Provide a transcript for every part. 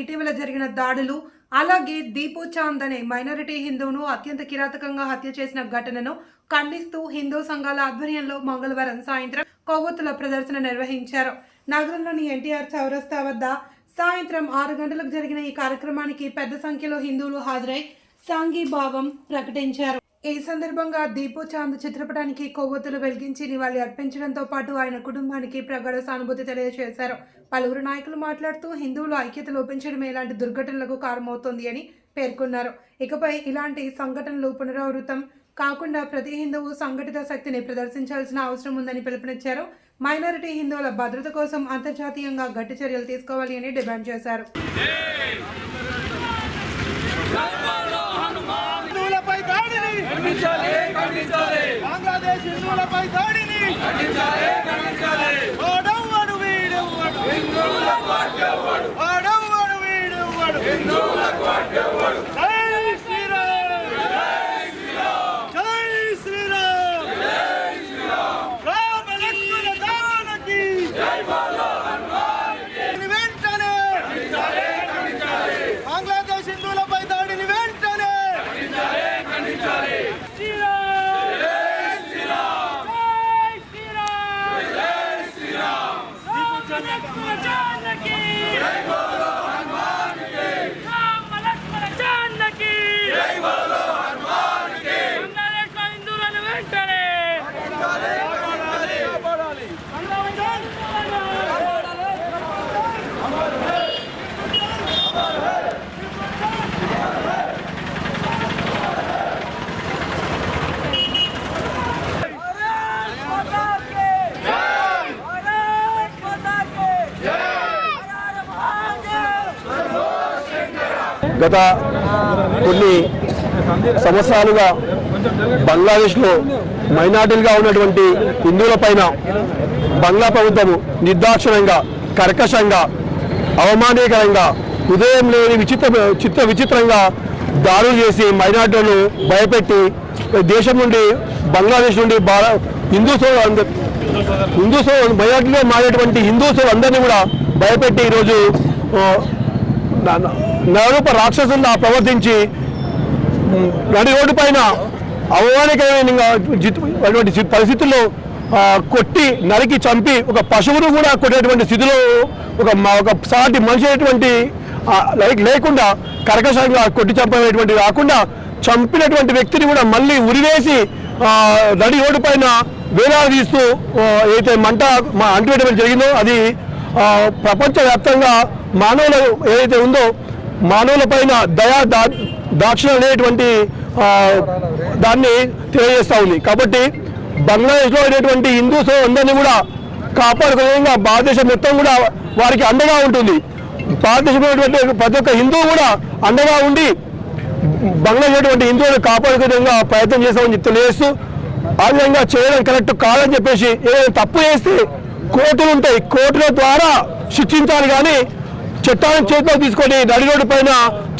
ఇటీవల జరిగిన దాడులు అలాగే దీపు చాంద్ అనే మైనారిటీ హిందువును అత్యంత కిరాతకంగా హత్య చేసిన ఘటనను ఖండిస్తూ హిందూ సంఘాల ఆధ్వర్యంలో మంగళవారం సాయంత్రం కొవ్వొత్తుల ప్రదర్శన నిర్వహించారు. నగరంలోని ఎన్టీఆర్ చౌరస్తా వద్ద సాయంత్రం ఆరు గంటలకు జరిగిన ఈ కార్యక్రమానికి పెద్ద సంఖ్యలో హిందువులు హాజరై సాంఘీభావం ప్రకటించారు. ఈ సందర్భంగా దీపు చాంద్ చిత్రపటానికి కొవ్వొత్తులు వెలిగించి నివాళి అర్పించడంతో పాటు ఆయన కుటుంబానికి ప్రగాఢ సానుభూతి తెలియజేశారు. పలువురు నాయకులు మాట్లాడుతూ హిందువులు ఐక్యత లోపించడం ఇలాంటి దుర్ఘటనలకు కారణమవుతోంది అని పేర్కొన్నారు. ఇకపై ఇలాంటి సంఘటనలు పునరావృతం కాకుండా ప్రతి హిందువు సంఘటిత శక్తిని ప్రదర్శించాల్సిన అవసరం ఉందని పిలుపునిచ్చారు. మైనారిటీ హిందువుల భద్రత కోసం అంతర్జాతీయంగా గట్టి చర్యలు తీసుకోవాలి అని డిమాండ్ చేశారు హిందువులపై దాడిని బంగ్లాదేశ్ హిందువులపై దాడిని. వాడెవ్వడు. వీడెవ్వడు వాడెవ్వడు. వీడెవ్వడు జై శ్రీరామ్ గత కొన్ని సంవత్సరాలుగా బంగ్లాదేశ్లో మైనార్టీలుగా ఉన్నటువంటి హిందువుల పైన బంగ్లా ప్రభుత్వము నిర్దాక్షిణంగా కర్కశంగా అవమానీకరంగా ఉదయం లేని విచిత్ర చిత్ర విచిత్రంగా దాడులు చేసి మైనార్టీలను భయపెట్టి దేశం నుండి బంగ్లాదేశ్ నుండి భార హిందూ సోదరు హిందూ సో మైనార్టీలో మారేటువంటి హిందూ సోదరు అందరినీ కూడా భయపెట్టి ఈరోజు నవరూప న- రాక్షసుల్లా ప్రవర్తించి నడి రోడ్డు పైన అవమానకరమైన అటువంటి పరిస్థితుల్లో కొట్టి నరికి చంపి ఒక పశువును కూడా కొట్టేటువంటి స్థితిలో ఒక ఒక సాటి మనిషి అయినటువంటి లైక్ లేకుండా కర్కశంగా కొట్టి చంపేటువంటి కాకుండా చంపినటువంటి వ్యక్తిని కూడా మళ్ళీ ఉరివేసి నడి రోడ్డు పైన వేలాలు తీస్తూ ఏదైతే మంట మా అంటువేయడం జరిగిందో అది ప్రపంచవ్యాప్తంగా మానవుల ఏదైతే ఉందో మానవుల పైన దయా దా దాక్షిణ అనేటువంటి దాన్ని తెలియజేస్తూ ఉంది. కాబట్టి బంగ్లాదేశ్లో ఉండేటువంటి హిందూ అందరినీ కూడా కాపాడుకునే విధంగా భారతదేశం మొత్తం కూడా వారికి అండగా ఉంటుంది. భారతదేశంలో ప్రతి ఒక్క హిందువు కూడా అండగా ఉండి బంగ్లాదేశ్ హిందువులను కాపాడుకునే విధంగా ప్రయత్నం చేస్తామని తెలియజేస్తూ ఆ విధంగా చేయడం కరెక్ట్ కాదని చెప్పేసి ఏదైనా తప్పు చేస్తే కోర్టులు ఉంటాయి. కోర్టుల ద్వారా శిక్షించాలి కానీ చట్టాన్ని చేతిలో తీసుకొని నడి రోడ్డు పైన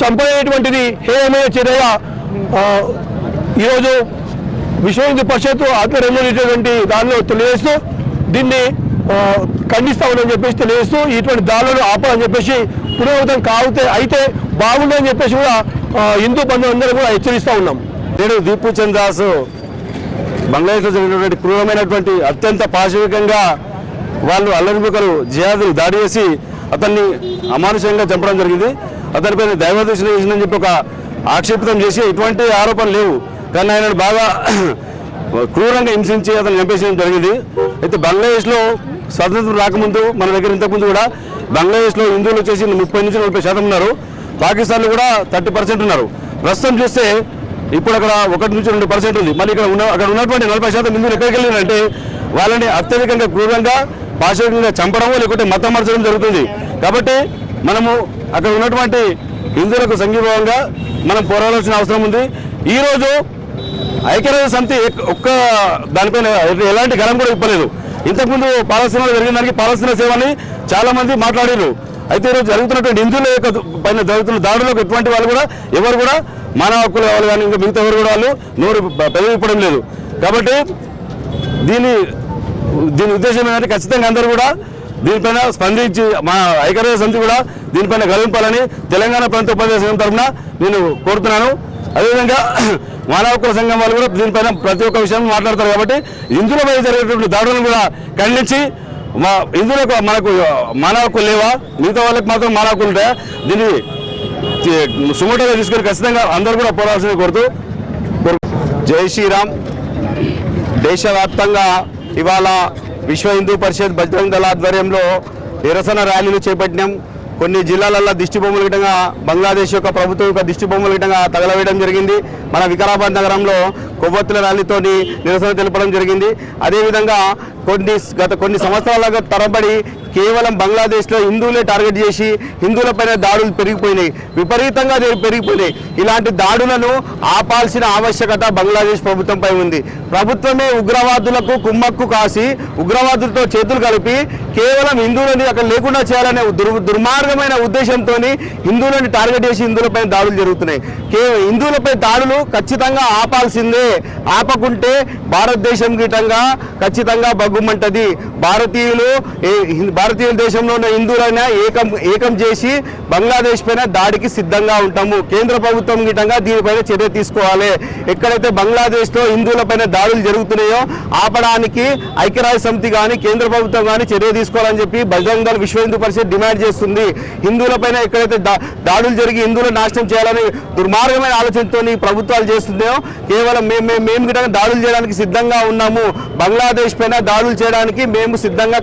చంపేటువంటిది హేయమైన చర్యగా ఆ, ఈరోజు విశ్వ హిందూ పరిషత్ ఆధ్వర్యంలో ఇటువంటి దానిలో తెలియజేస్తూ దీన్ని ఖండిస్తా ఉందని చెప్పేసి తెలియజేస్తూ ఇటువంటి దాడులను ఆపాలని చెప్పేసి పునరావృతం కావుతే అయితే బాగుందని చెప్పేసి కూడా హిందూ బంధువులందరూ కూడా హెచ్చరిస్తూ ఉన్నాం. నేను దీపు చంద్ దాస్ బంగ్లాదేశ్లో జరిగినటువంటి క్రూరమైనటువంటి అత్యంత పాశవికంగా వాళ్ళు అల్లరిముకలు జియాదులు దాడి చేసి అతన్ని అమానుషంగా చంపడం జరిగింది. అతనిపై దైవదృష్టి చేసిందని చెప్పి ఒక ఆక్షేపితం చేసి ఎటువంటి ఆరోపణలు లేవు. కానీ ఆయన బాగా క్రూరంగా హింసించి అతను చంపేసడం జరిగింది. అయితే బంగ్లాదేశ్లో స్వతంత్రం రాకముందు మన దగ్గర ఇంతకుముందు కూడా బంగ్లాదేశ్లో హిందువులు వచ్చేసి ముప్పై నుంచి నలభై శాతం ఉన్నారు. పాకిస్తాన్లో కూడా థర్టీ పర్సెంట్ ఉన్నారు. ప్రస్తుతం చూస్తే ఇప్పుడు అక్కడ ఒకటి నుంచి రెండు పర్సెంట్ ఉంది. మళ్ళీ ఇక్కడ ఉన్న అక్కడ ఉన్నటువంటి నలభై శాతం హిందువులు ఎక్కడికి వెళ్ళారంటే వాళ్ళని అత్యధికంగా క్రూరంగా పాశ్చాత్యంగా చంపడము లేకుంటే మతం మార్చడం జరుగుతుంది. కాబట్టి మనము అక్కడ ఉన్నటువంటి హిందువులకు సంఘీభావంగా మనం పోరాడాల్సిన అవసరం ఉంది. ఈరోజు ఐక్యరాజ్య సమితి ఒక్క దానిపైన ఎలాంటి గలం కూడా ఇప్పలేదు. ఇంతకుముందు పాలస్తీనాలో జరిగిన దానికి పాలస్తీనా సేవని చాలామంది మాట్లాడారు అయితే ఈరోజు జరుగుతున్నటువంటి హిందువుల యొక్క పైన జరుగుతున్న దాడులకు ఎటువంటి వాళ్ళు కూడా ఎవరు కూడా మానవ హక్కుల వాళ్ళు కానీ ఇంకా మిగతా ఎవరు కూడా వాళ్ళు నోరు పెదవి లేదు. కాబట్టి దీన్ని దీని ఉద్దేశం ఏంటంటే ఖచ్చితంగా అందరూ కూడా దీనిపైన స్పందించి మా ఐక్యరాజ్య సమితి కూడా దీనిపైన గెలింపాలని తెలంగాణ ప్రాంత ఉపాధి సంఘం తరఫున నేను కోరుతున్నాను. అదేవిధంగా మానవ హక్కుల సంఘం వాళ్ళు కూడా దీనిపైన ప్రతి ఒక్క విషయం మాట్లాడతారు కాబట్టి ఇందులోపై జరిగేటువంటి దాడులను కూడా ఖండించి మా ఇందులో మనకు మానవ హక్కులు లేవా? మిగతా వాళ్ళకి మాత్రం మానవ హక్కులు ఉంటాయా? దీన్ని తి- సుమోటోగా తీసుకొని ఖచ్చితంగా అందరూ కూడా పోరాల్సింది కోరుతూ జై శ్రీరామ్. దేశవ్యాప్తంగా ఇవాళ విశ్వ హిందూ పరిషత్ బజరంగ్ దళ ఆధ్వర్యంలో నిరసన ర్యాలీలు చేపట్టినాం. కొన్ని జిల్లాలలో దిష్టి బొమ్మల గిటంగా బంగ్లాదేశ్ యొక్క ప్రభుత్వం యొక్క దిష్టి బొమ్మల గిటంగా తగలవేయడం జరిగింది. మన వికారాబాద్ నగరంలో కొవ్వొత్తుల ర్యాలీతోని నిరసన తెలపడం జరిగింది. అదేవిధంగా కొన్ని గత కొన్ని సంవత్సరాల తరబడి కేవలం బంగ్లాదేశ్లో హిందువులే టార్గెట్ చేసి హిందువులపైన దాడులు పెరిగిపోయినాయి. విపరీతంగా పెరిగిపోయినాయి. ఇలాంటి దాడులను ఆపాల్సిన ఆవశ్యకత బంగ్లాదేశ్ ప్రభుత్వంపై ఉంది. ప్రభుత్వమే ఉగ్రవాదులకు కుమ్మక్కు కాసి ఉగ్రవాదులతో చేతులు కలిపి కేవలం హిందువులని అక్కడ లేకుండా చేయాలనే దుర్ దుర్మార్గమైన ఉద్దేశంతో హిందువులని టార్గెట్ చేసి హిందువులపై దాడులు జరుగుతున్నాయి. కే హిందువులపై దాడులు ఖచ్చితంగా ఆపాల్సిందే. ఆపకుంటే భారతదేశం గీటంగా ఖచ్చితంగా బగ్గుమంటది. భారతీయులు భారతీయుల దేశంలో ఉన్న హిందువులైనా ఏకం ఏకం చేసి బంగ్లాదేశ్ పైన దాడికి సిద్ధంగా ఉంటాము. కేంద్ర ప్రభుత్వం గిటంగా దీనిపైన చర్య తీసుకోవాలి. ఎక్కడైతే బంగ్లాదేశ్లో హిందువులపైన దాడులు జరుగుతున్నాయో ఆపడానికి ఐక్యరాజ్య సమితి కానీ కేంద్ర ప్రభుత్వం కానీ చర్య తీసుకోవాలని చెప్పి బజరంగ్ దళ విశ్వ హిందూ పరిషత్ డిమాండ్ చేస్తుంది. హిందువులపైన ఎక్కడైతే దా- దాడులు జరిగి హిందువులు నాశనం చేయాలని దుర్మార్గమైన ఆలోచనతో ప్రభుత్వాలు చేస్తున్నాయో కేవలం మేము మేము మేము దాడులు చేయడానికి సిద్ధంగా ఉన్నాము. బంగ్లాదేశ్ పైన దాడులు చేయడానికి మేము సిద్ధంగా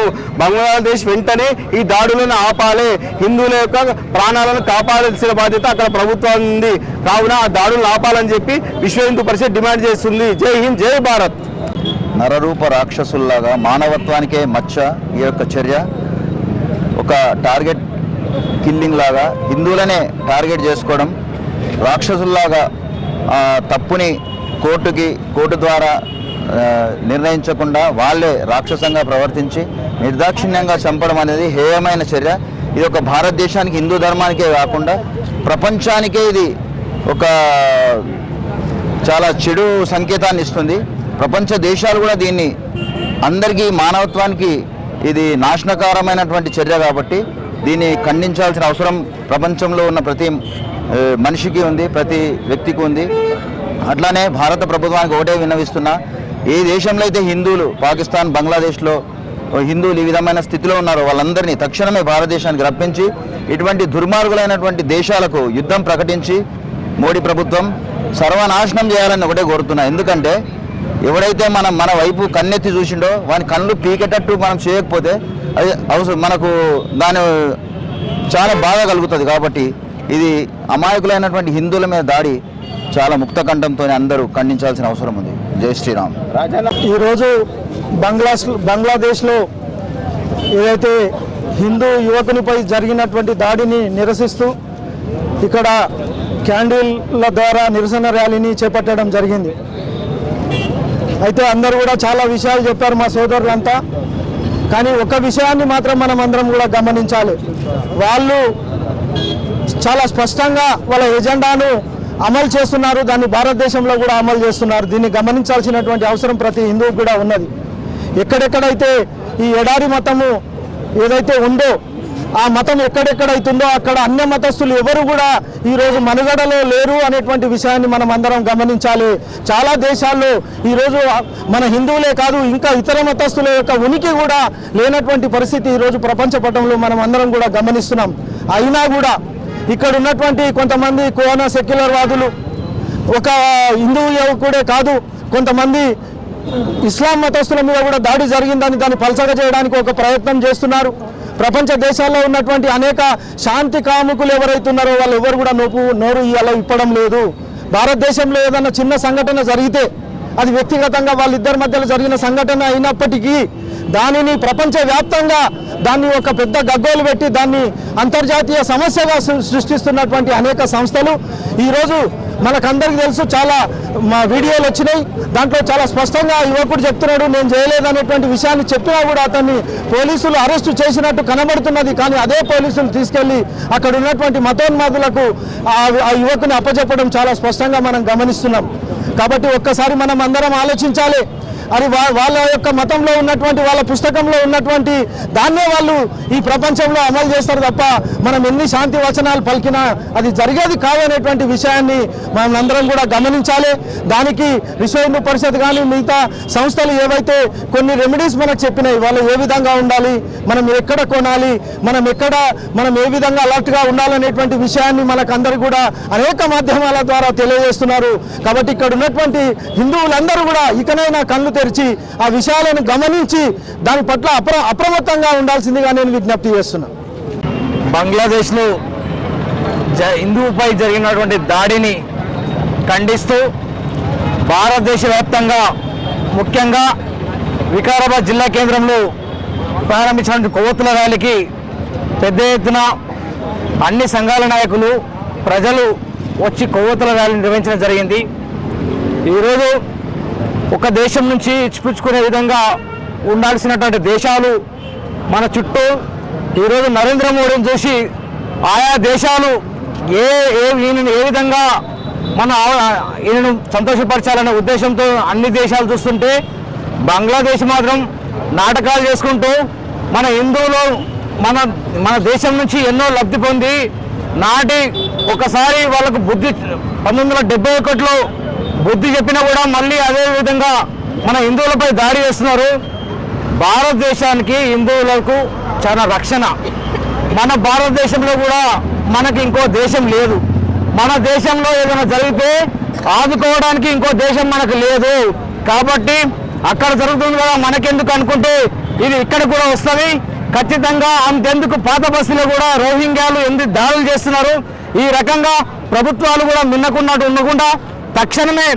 కంకణబద్ధులమైనాము బంగ్లాదేశ్ వెంటనే ఈ దాడులను ఆపాలి. హిందువుల యొక్క ప్రాణాలను కాపాడాల్సిన బాధ్యత అక్కడ ప్రభుత్వం ఉంది. కావున ఆ దాడులను ఆపాలని చెప్పి విశ్వ హిందూ పరిషత్ డిమాండ్ చేస్తుంది. జై హింద్ జై భారత్. నరరూప రాక్షసుల్లాగా మానవత్వానికే మచ్చ ఈ యొక్క చర్య. ఒక టార్గెట్ కిల్లింగ్ లాగా హిందువులనే టార్గెట్ చేసుకోవడం రాక్షసుల్లాగా తప్పుని కోర్టుకి కోర్టు ద్వారా నిర్ణయించకుండా వాళ్ళే రాక్షసంగా ప్రవర్తించి నిర్దాక్షిణ్యంగా చంపడం అనేది హేయమైన చర్య. ఇది ఒక భారతదేశానికి హిందూ ధర్మానికే కాకుండా ప్రపంచానికే ఇది ఒక చాలా చెడు సంకేతాన్ని ఇస్తుంది. ప్రపంచ దేశాలు కూడా దీన్ని అందరికీ మానవత్వానికి ఇది నాశనకారమైనటువంటి చర్య కాబట్టి దీన్ని ఖండించాల్సిన అవసరం ప్రపంచంలో ఉన్న ప్రతి మనిషికి ఉంది ప్రతి వ్యక్తికి ఉంది. అట్లానే భారత ప్రభుత్వానికి ఒకటే విన్నవిస్తున్నా ఏ దేశంలో అయితే హిందువులు పాకిస్తాన్ బంగ్లాదేశ్లో హిందువులు ఈ విధమైన స్థితిలో ఉన్నారో వాళ్ళందరినీ తక్షణమే భారతదేశానికి రప్పించి ఇటువంటి దుర్మార్గులైనటువంటి దేశాలకు యుద్ధం ప్రకటించి మోడీ ప్రభుత్వం సర్వనాశనం చేయాలని ఒకటే కోరుతున్నా. ఎందుకంటే ఎవడైతే మనం మన వైపు కన్నెత్తి చూసిండో వాని కళ్ళు పీకేటట్టు మనం చేయకపోతే అది అవసరం మనకు దాని చాలా బాధ కలుగుతుంది. కాబట్టి ఇది అమాయకులైనటువంటి హిందువుల మీద దాడి చాలా ముక్తకంఠంతో అందరూ ఖండించాల్సిన అవసరం ఉంది. జై శ్రీరామ్. ఈరోజు బంగ్లాస్ బంగ్లాదేశ్లో ఏదైతే హిందూ యువకునిపై జరిగినటువంటి దాడిని నిరసిస్తూ ఇక్కడ క్యాండిల్ల ద్వారా నిరసన ర్యాలీని చేపట్టడం జరిగింది. అయితే అందరూ కూడా చాలా విషయాలు చెప్పారు మా సోదరులంతా. కానీ ఒక విషయాన్ని మాత్రం మనం అందరం కూడా గమనించాలి. వాళ్ళు చాలా స్పష్టంగా వాళ్ళ ఎజెండాను అమలు చేస్తున్నారు దాన్ని భారతదేశంలో కూడా అమలు చేస్తున్నారు. దీన్ని గమనించాల్సినటువంటి అవసరం ప్రతి హిందువు కూడా ఉన్నది. ఎక్కడెక్కడైతే ఈ ఎడారి మతము ఏదైతే ఉందో ఆ మతం ఎక్కడెక్కడైతుందో అక్కడ అన్య మతస్థులు ఎవరు కూడా ఈరోజు మనుగడలో లేరు అనేటువంటి విషయాన్ని మనం అందరం గమనించాలి. చాలా దేశాల్లో ఈరోజు మన హిందువులే కాదు ఇంకా ఇతర మతస్థుల యొక్క ఉనికి కూడా లేనటువంటి పరిస్థితి ఈరోజు ప్రపంచ పటంలో మనం అందరం కూడా గమనిస్తున్నాం. అయినా కూడా ఇక్కడ ఉన్నటువంటి కొంతమంది కోన సెక్యులర్ వాదులు ఒక హిందూ యువకుడే కాదు కొంతమంది ఇస్లాం మతస్థుల మీద కూడా దాడి జరిగిందని దాన్ని పలసగ చేయడానికి ఒక ప్రయత్నం చేస్తున్నారు. ప్రపంచ దేశాల్లో ఉన్నటువంటి అనేక శాంతి కాముకులు ఎవరైతే ఉన్నారో వాళ్ళు ఎవరు కూడా నోపు నోరు ఇయ్యాలో ఇప్పడం లేదు. భారతదేశంలో ఏదైనా చిన్న సంఘటన జరిగితే అది వ్యక్తిగతంగా వాళ్ళిద్దరి మధ్యలో జరిగిన సంఘటన అయినప్పటికీ దానిని ప్రపంచవ్యాప్తంగా దాన్ని ఒక పెద్ద గగ్గోలు పెట్టి దాన్ని అంతర్జాతీయ సమస్యగా సృష్టిస్తున్నటువంటి అనేక సంస్థలు. ఈరోజు మనకందరికీ తెలుసు చాలా మా వీడియోలు వచ్చినాయి. దాంట్లో చాలా స్పష్టంగా యువకుడు చెప్తున్నాడు నేను చేయలేదనేటువంటి విషయాన్ని చెప్పినా కూడా అతన్ని పోలీసులు అరెస్టు చేసినట్టు కనబడుతున్నది. కానీ అదే పోలీసులు తీసుకెళ్ళి అక్కడ ఉన్నటువంటి మతోన్మాదులకు ఆ ఆ యువకుని అప్పచెప్పడం చాలా స్పష్టంగా మనం గమనిస్తున్నాం. కాబట్టి ఒక్కసారి మనం అందరం ఆలోచించాలి. అది వాళ్ళ యొక్క మతంలో ఉన్నటువంటి వాళ్ళ పుస్తకంలో ఉన్నటువంటి దాన్నే వాళ్ళు ఈ ప్రపంచంలో అమలు చేస్తారు తప్ప మనం ఎన్ని శాంతి వచనాలు పలికినా అది జరిగేది కాదనేటువంటి విషయాన్ని మనం అందరం కూడా గమనించాలి. దానికి విశ్వ హిందూ పరిషత్ కానీ మిగతా సంస్థలు ఏవైతే కొన్ని రెమెడీస్ మనకు చెప్పినాయి వాళ్ళు ఏ విధంగా ఉండాలి మనం ఎక్కడ కొనాలి మనం ఎక్కడ మనం ఏ విధంగా అలర్ట్గా ఉండాలనేటువంటి విషయాన్ని మనకు అందరు కూడా అనేక మాధ్యమాల ద్వారా తెలియజేస్తున్నారు. కాబట్టి ఇక్కడ ఉన్నటువంటి హిందువులందరూ కూడా ఇకనైనా కళ్ళు తెరిచి ఆ విషయాలను గమనించి దాని పట్ల అప్ర అప్రమత్తంగా ఉండాల్సిందిగా నేను విజ్ఞప్తి చేస్తున్నాను బంగ్లాదేశ్లో జ హిందువుపై జరిగినటువంటి దాడిని ఖండిస్తూ భారతదేశ వ్యాప్తంగా ముఖ్యంగా వికారాబాద్ జిల్లా కేంద్రంలో ప్రారంభించినటువంటి కొవ్వొత్తుల ర్యాలీకి పెద్ద ఎత్తున అన్ని సంఘాల నాయకులు ప్రజలు వచ్చి కొవ్వొత్తుల ర్యాలీ నిర్వహించడం జరిగింది. ఈరోజు ఒక దేశం నుంచి ఇచ్చిపుచ్చుకునే విధంగా ఉండాల్సినటువంటి దేశాలు మన చుట్టూ ఈరోజు నరేంద్ర మోడీని చూసి ఆయా దేశాలు ఏ ఏ ఈయనను ఏ విధంగా మన ఈయనను సంతోషపరచాలనే ఉద్దేశంతో అన్ని దేశాలు చూస్తుంటే బంగ్లాదేశ్ మాత్రం నాటకాలు చేసుకుంటూ మన హిందువులు మన మన దేశం నుంచి ఎన్నో లబ్ధి పొంది నాటి ఒకసారి వాళ్ళకు బుద్ధి పంతొమ్మిది వందల డెబ్బై ఒకటిలో బుద్ధి చెప్పినా కూడా మళ్ళీ అదే విధంగా మన హిందువులపై దాడి చేస్తున్నారు. భారతదేశానికి హిందువులకు చాలా రక్షణ. మన భారతదేశంలో కూడా మనకి ఇంకో దేశం లేదు. మన దేశంలో ఏదైనా జరిగితే ఆదుకోవడానికి ఇంకో దేశం మనకు లేదు. కాబట్టి అక్కడ జరుగుతుంది కదా మనకెందుకు అనుకుంటే ఇది ఇక్కడ కూడా వస్తుంది. ఖచ్చితంగా అంతెందుకు పాత బస్సులో కూడా రోహింగ్యాలు ఎందుకు దాడులు చేస్తున్నారు? ఈ రకంగా ప్రభుత్వాలు కూడా మిన్నకున్నట్టు ఉండకుండా తక్షణమే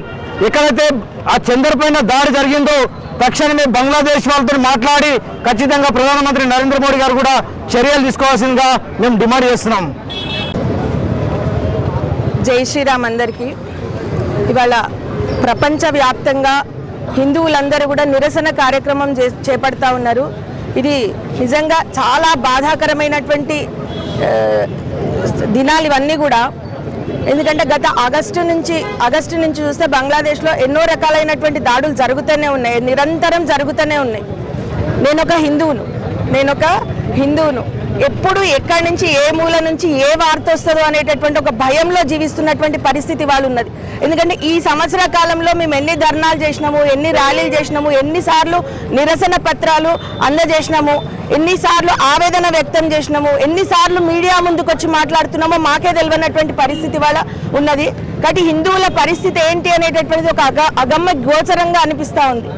ఎక్కడైతే ఆ చందర్ పైన దాడి జరిగిందో తక్షణమే బంగ్లాదేశ్ వాళ్ళతో మాట్లాడి ఖచ్చితంగా ప్రధానమంత్రి నరేంద్ర మోడీ గారు కూడా చర్యలు తీసుకోవాల్సిందిగా మేము డిమాండ్ చేస్తున్నాం. జై శ్రీరామ్ అందరికీ. ఇవాళ ప్రపంచవ్యాప్తంగా హిందువులందరూ కూడా నిరసన కార్యక్రమం చే- చేపడతా ఉన్నారు. ఇది నిజంగా చాలా బాధాకరమైనటువంటి దినాలు ఇవన్నీ కూడా ఎందుకంటే గత ఆగస్టు నుంచి ఆగస్టు నుంచి చూస్తే బంగ్లాదేశ్లో ఎన్నో రకాలైనటువంటి దాడులు జరుగుతూనే ఉన్నాయి నిరంతరం జరుగుతూనే ఉన్నాయి. నేను ఒక హిందువును నేను ఒక హిందువును. ఎప్పుడు ఎక్కడి నుంచి ఏ మూల నుంచి ఏ వార్త వస్తుందో అనేటటువంటి ఒక భయంలో జీవిస్తున్నటువంటి పరిస్థితి వాళ్ళు ఉన్నది ఎందుకంటే ఈ సంవత్సర కాలంలో మేము ఎన్ని ధర్నాలు చేసినాము ఎన్ని ర్యాలీలు చేసినాము ఎన్నిసార్లు నిరసన పత్రాలు అందజేసినాము ఎన్నిసార్లు ఆవేదన వ్యక్తం చేసినాము ఎన్నిసార్లు మీడియా ముందుకు వచ్చి మాట్లాడుతున్నామో మాకే తెలియనటువంటి పరిస్థితి వాళ్ళ ఉన్నది. కాబట్టి హిందువుల పరిస్థితి ఏంటి అనేటటువంటిది ఒక అగ అగమ్య గోచరంగా అనిపిస్తూ ఉంది.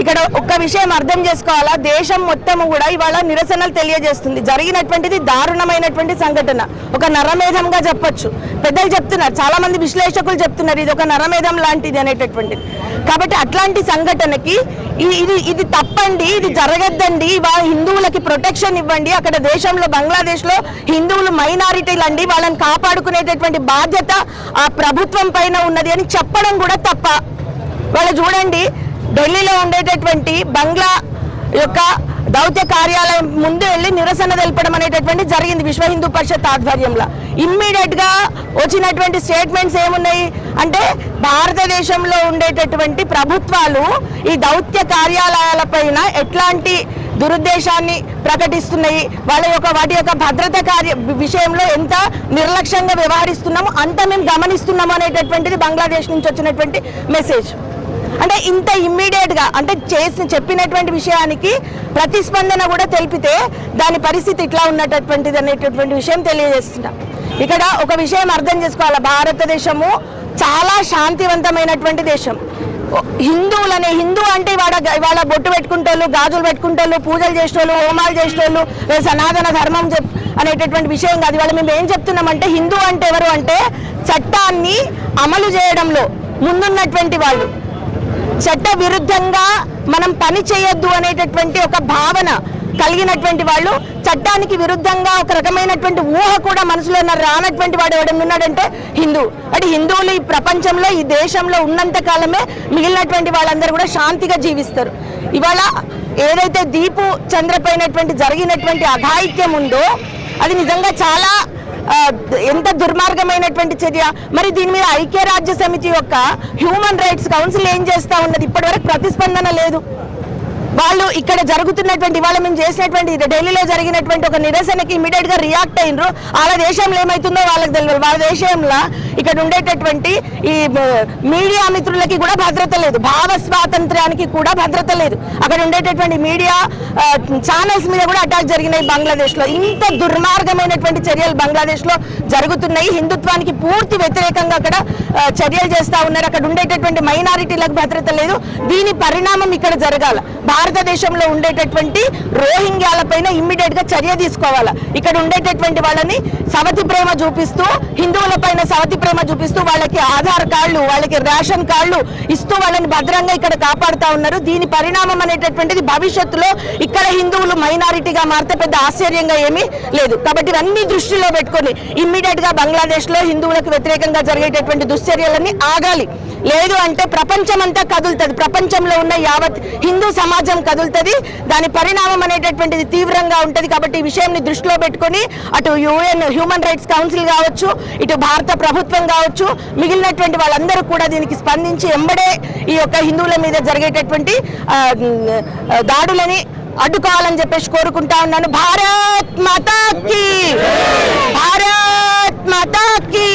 ఇక్కడ ఒక్క విషయం అర్థం చేసుకోవాలా? దేశం మొత్తం కూడా ఇవాళ నిరసనలు తెలియజేస్తుంది. జరిగినటువంటిది దారుణమైనటువంటి సంఘటన. ఒక నరమేధంగా చెప్పొచ్చు. పెద్దలు చెప్తున్నారు చాలా మంది విశ్లేషకులు చెప్తున్నారు ఇది ఒక నరమేధం లాంటిది అనేటటువంటిది. కాబట్టి అట్లాంటి సంఘటనకి ఇది ఇది తప్పండి ఇది జరగద్దండి. వాళ్ళ హిందువులకి ప్రొటెక్షన్ ఇవ్వండి. అక్కడ దేశంలో బంగ్లాదేశ్లో హిందువులు మైనారిటీలు అండి వాళ్ళని కాపాడుకునేటటువంటి బాధ్యత ఆ ప్రభుత్వం పైన ఉన్నది అని చెప్పడం కూడా తప్ప. వాళ్ళు చూడండి ఢిల్లీలో ఉండేటటువంటి బంగ్లా యొక్క దౌత్య కార్యాలయం ముందు వెళ్ళి నిరసన తెలపడం అనేటటువంటి జరిగింది విశ్వ హిందూ పరిషత్ ఆధ్వర్యంలో. ఇమ్మీడియట్గా వచ్చినటువంటి స్టేట్మెంట్స్ ఏమున్నాయి? అంటే భారతదేశంలో ఉండేటటువంటి ప్రభుత్వాలు ఈ దౌత్య కార్యాలయాల పైన ఎట్లాంటి దురుద్దేశాన్ని ప్రకటిస్తున్నాయి? వాళ్ళ యొక్క వాటి యొక్క భద్రత కార్య విషయంలో ఎంత నిర్లక్ష్యంగా వ్యవహరిస్తున్నామో? అంత మేము గమనిస్తున్నాము అనేటటువంటిది బంగ్లాదేశ్ నుంచి వచ్చినటువంటి మెసేజ్ అంటే ఇంత ఇమ్మీడియట్గా అంటే చేసిన చెప్పినటువంటి విషయానికి ప్రతిస్పందన కూడా తెలిపితే దాని పరిస్థితి ఇట్లా ఉన్నటటువంటిది అనేటటువంటి విషయం తెలియజేస్తున్నా ఇక్కడ ఒక విషయం అర్థం చేసుకోవాలి? భారతదేశము చాలా శాంతివంతమైనటువంటి దేశం. హిందువులనే హిందూ అంటే ఇవాడ ఇవాళ బొట్టు పెట్టుకుంటోళ్ళు గాజులు పెట్టుకుంటోళ్ళు పూజలు చేసేటోళ్ళు హోమాలు చేసేటోళ్ళు సనాతన ధర్మం చెప్ అనేటటువంటి విషయం కాదు. ఇవాళ మేము ఏం చెప్తున్నామంటే హిందూ అంటే ఎవరు అంటే చట్టాన్ని అమలు చేయడంలో ముందున్నటువంటి వాళ్ళు. చట్ట విరుద్ధంగా మనం పని చేయొద్దు అనేటటువంటి ఒక భావన కలిగినటువంటి వాళ్ళు చట్టానికి విరుద్ధంగా ఒక రకమైనటువంటి ఊహ కూడా మనసులో రానటువంటి వాడు ఎవడన్నా ఉన్నాడంటే హిందూ. అంటే హిందువులు ఈ ప్రపంచంలో ఈ దేశంలో ఉన్నంత కాలమే మిగిలినటువంటి వాళ్ళందరూ కూడా శాంతిగా జీవిస్తారు. ఇవాళ ఏదైతే దీపు చంద్రపైనటువంటి జరిగినటువంటి అఘాయిత్యం ఉందో అది నిజంగా చాలా ఎంత దుర్మార్గమైనటువంటి చర్య? మరి దీని మీద ఐక్యరాజ్య సమితి యొక్క హ్యూమన్ రైట్స్ కౌన్సిల్ ఏం చేస్తా ఉన్నది? ఇప్పటివరకు ప్రతిస్పందన లేదు. వాళ్ళు ఇక్కడ జరుగుతున్నటువంటి ఇవాళ మేము చేసినటువంటి ఢిల్లీలో జరిగినటువంటి ఒక నిరసనకి ఇమీడియట్గా రియాక్ట్ అయినరు. వాళ్ళ దేశంలో ఏమైతుందో వాళ్ళకి తెలియదు వాళ్ళ దేశంలో ఇక్కడ ఉండేటటువంటి ఈ మీడియా మిత్రులకి కూడా భద్రత లేదు. భావ స్వాతంత్ర్యానికి కూడా భద్రత లేదు. అక్కడ ఉండేటటువంటి మీడియా ఛానల్స్ మీద కూడా అటాక్ జరిగినాయి బంగ్లాదేశ్లో ఇంత దుర్మార్గమైనటువంటి చర్యలు బంగ్లాదేశ్లో జరుగుతున్నాయి. హిందుత్వానికి పూర్తి వ్యతిరేకంగా అక్కడ చర్యలు చేస్తా ఉన్నారు. అక్కడ ఉండేటటువంటి మైనారిటీలకు భద్రత లేదు. దీని పరిణామం ఇక్కడ జరగాల. భారతదేశంలో ఉండేటటువంటి రోహింగ్యాల పైన ఇమ్మీడియట్గా చర్య తీసుకోవాలా? ఇక్కడ ఉండేటటువంటి వాళ్ళని సవతి ప్రేమ చూపిస్తూ హిందువుల పైన సవతి ప్రేమ చూపిస్తూ వాళ్ళకి ఆధార్ కార్డులు వాళ్ళకి రేషన్ కార్డులు ఇస్తూ వాళ్ళని భద్రంగా ఇక్కడ కాపాడుతా ఉన్నారు. దీని పరిణామం అనేటటువంటిది భవిష్యత్తులో ఇక్కడ హిందువులు మైనారిటీగా మారితే పెద్ద ఆశ్చర్యంగా ఏమీ లేదు. కాబట్టి ఇవన్నీ దృష్టిలో పెట్టుకొని ఇమ్మీడియట్గా బంగ్లాదేశ్లో హిందువులకు వ్యతిరేకంగా జరిగేటటువంటి దుశ్చర్యలన్నీ ఆగాలి. లేదు అంటే ప్రపంచం అంతా కదులుతుంది. ప్రపంచంలో ఉన్న యావత్ హిందూ సమాజం కదులుతుంది. దాని పరిణామం అనేటటువంటిది తీవ్రంగా ఉంటుంది కాబట్టి ఈ విషయాన్ని దృష్టిలో పెట్టుకొని అటు యుఎన్ హ్యూమన్ రైట్స్ కౌన్సిల్ కావచ్చు ఇటు భారత ప్రభుత్వం కావచ్చు మిగిలినటువంటి వాళ్ళందరూ కూడా దీనికి స్పందించి ఎంబడే ఈ యొక్క హిందువుల మీద జరిగేటటువంటి దాడులని అడ్డుకోవాలని చెప్పేసి కోరుకుంటా ఉన్నాను. భారత్ మాతాకి! భారత్ మాతాకి!